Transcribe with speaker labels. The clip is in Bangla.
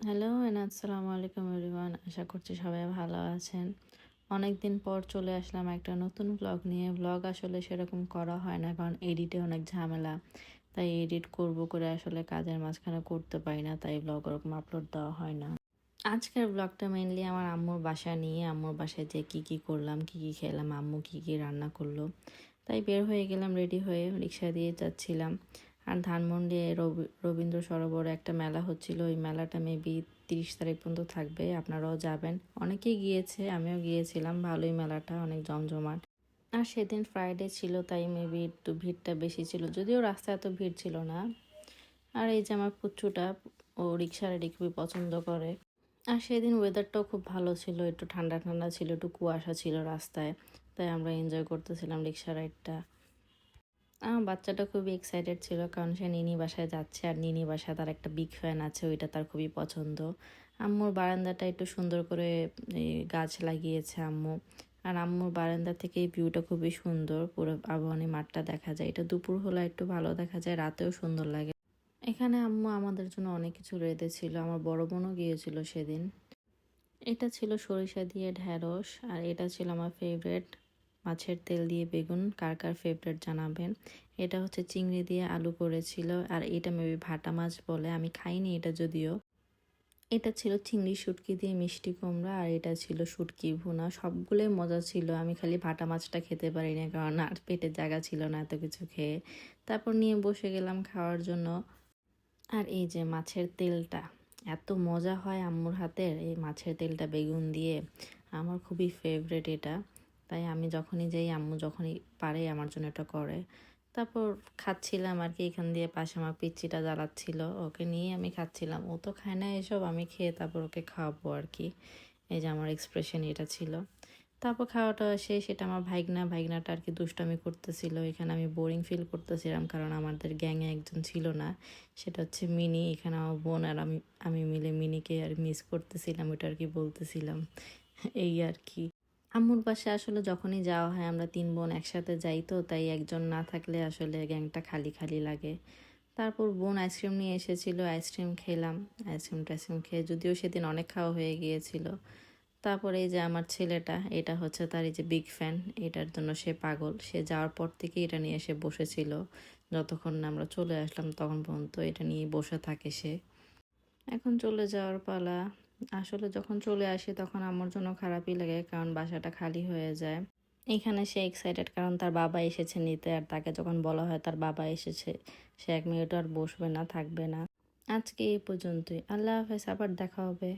Speaker 1: হ্যালো এন্ড আসসালামু আলাইকুম এভরিওয়ান আশা করছি সবাই ভালো আছেন। অনেক দিন পর চলে আসলাম একটা নতুন ব্লগ নিয়ে। ব্লগ আসলে সেরকম করা হয় না, কারণ এডিটে অনেক ঝামেলা। তাই এডিট করব করে আসলে কাজের মাঝখানে করতে পারি না, তাই ব্লগ ওরকম আপলোড দেওয়া হয় না। আজকের ব্লগটা মেনলি আমার আম্মুর বাসা নিয়ে। আম্মুর বাসায় যে কি কী করলাম, কি কি খেলাম, আম্মু কি কি রান্না করল। তাই বের হয়ে গেলাম রেডি হয়ে রিক্সা দিয়ে যাচ্ছিলাম। আর ধানমন্ডি রবি, রবীন্দ্র সরোবরে একটা মেলা হচ্ছিল। ওই মেলাটা মেবি তিরিশ তারিখ পর্যন্ত থাকবে, আপনারাও যাবেন। অনেকেই গিয়েছে, আমিও গিয়েছিলাম, ভালোই মেলাটা, অনেক জমজমাট। আর সেদিন ফ্রাইডে ছিল, তাই মেবি একটু ভিড়টা বেশি ছিল। যদিও রাস্তায় এত ভিড় ছিল না। আর এই যে আমার পুচ্ছুটা, ও রিক্সা রাইডি খুবই পছন্দ করে। আর সেদিন ওয়েদারটাও খুব ভালো ছিল, একটু ঠান্ডা ঠান্ডা ছিল, একটু কুয়াশা ছিল রাস্তায়। তাই আমরা এনজয় করতেছিলাম রিক্সা রাইডটা আমার বাচ্চাটা খুবই এক্সাইটেড ছিল কারণ সে নিনি বাসায় যাচ্ছে আর নিনি বাসায় তার একটা বিগ ফ্যান আছে, ওইটা তার খুবই পছন্দ। আম্মুর বারান্দাটা একটু সুন্দর করে গাছ লাগিয়েছে আম্মু। আর আম্মুর বারান্দা থেকে এই ভিউটা খুবই সুন্দর, পুরো আবহানী মাঠটা দেখা যায়। এটা দুপুর হলে একটু ভালো দেখা যায়, রাতেও সুন্দর লাগে। এখানে আম্মু আমাদের জন্য অনেক কিছু রেঁধেছিল আমার বড় বোনও গিয়েছিল সেদিন। এটা ছিল সরিষা দিয়ে ঢ্যাঁড়স আর এটা ছিল আমার ফেভারেট মাছের তেল দিয়ে বেগুন কার কার ফেভারেট জানাবেন? এটা হচ্ছে চিংড়ি দিয়ে আলু করেছিল, আর এটা মেবি ভাটা মাছ বলে, আমি খাইনি এটা যদিও। এটা ছিল চিংড়ি শুটকি দিয়ে মিষ্টি কুমড়া, আর এটা ছিল শুটকি ভুনা। সবগুলোই মজা ছিল, আমি খালি ভাটা মাছটা খেতে পারি না কারণ আর পেটে জায়গা ছিল না এত কিছু খেয়ে। তারপর নিয়ে বসে গেলাম খাওয়ার জন্য। আর এই যে মাছের তেলটা, এত মজা হয় আম্মুর হাতের, এই মাছের তেলটা বেগুন দিয়ে। আমার খুবই ফেভারেট এটা। তাই আমি যখনই যাই, আম্মু যখনই পারে, আমার জন্য এটা করে। তারপর খাচ্ছিলাম আর কি, এখান দিয়ে পাশে আমার পিচ্চিটা জ্বালাচ্ছিল, ওকে নিয়ে আমি খাচ্ছিলাম। ও তো খায় না এসব, আমি খেয়ে তারপর ওকে খাওয়াবো আর কি। এই যে আমার এক্সপ্রেশন এটা ছিল। তারপর খাওয়াটা শেষ, এটা আমার ভাইগনা। ভাইগনাটা আর কি দুষ্টামি করতেছিল। এখানে আমি বোরিং ফিল করতেছিলাম, কারণ আমাদের গ্যাংয়ে একজন ছিল না। সেটা হচ্ছে মিনি, এখানে আমার বোন আর আমি আমি মিলে মিনিকে আর মিস করতেছিলাম, ওটা আর কি বলতেছিলাম। এই আর কি। আম্মুর পাশে আসলে যখনই যাওয়া হয়, আমরা তিন বোন একসাথে যাই তো, তাই একজন না থাকলে আসলে গ্যাংটা খালি খালি লাগে। তারপর বোন আইসক্রিম নিয়ে এসেছিল, আইসক্রিম খেলাম, আইসক্রিম টাইসক্রিম খেয়ে যদিও সেদিন অনেক খাওয়া হয়ে গিয়েছিল। তারপরে এই যে আমার ছেলেটা, এটা হচ্ছে তার এই যে বিগ ফ্যান এটার জন্য সে পাগল। সে যাওয়ার পর থেকে এটা নিয়ে এসে বসেছিল। যতক্ষণ না আমরা চলে আসলাম, তখন পর্যন্ত এটা নিয়ে বসে থাকে সে। এখন চলে যাওয়ার পালা। আসলে যখন চলে আসে তখন আমার জন্য খারাপই লাগে, কারণ বাসাটা খালি হয়ে যায়। এখানে সে এক্সাইটেড কারণ তার বাবা এসেছে নিতে, আর তাকে যখন বলা হয় তার বাবা এসেছে, সে এক মিনিট আর বসবে না, থাকবে না। আজকে এই পর্যন্তই। আল্লাহ হাফেজ, আবার দেখা হবে।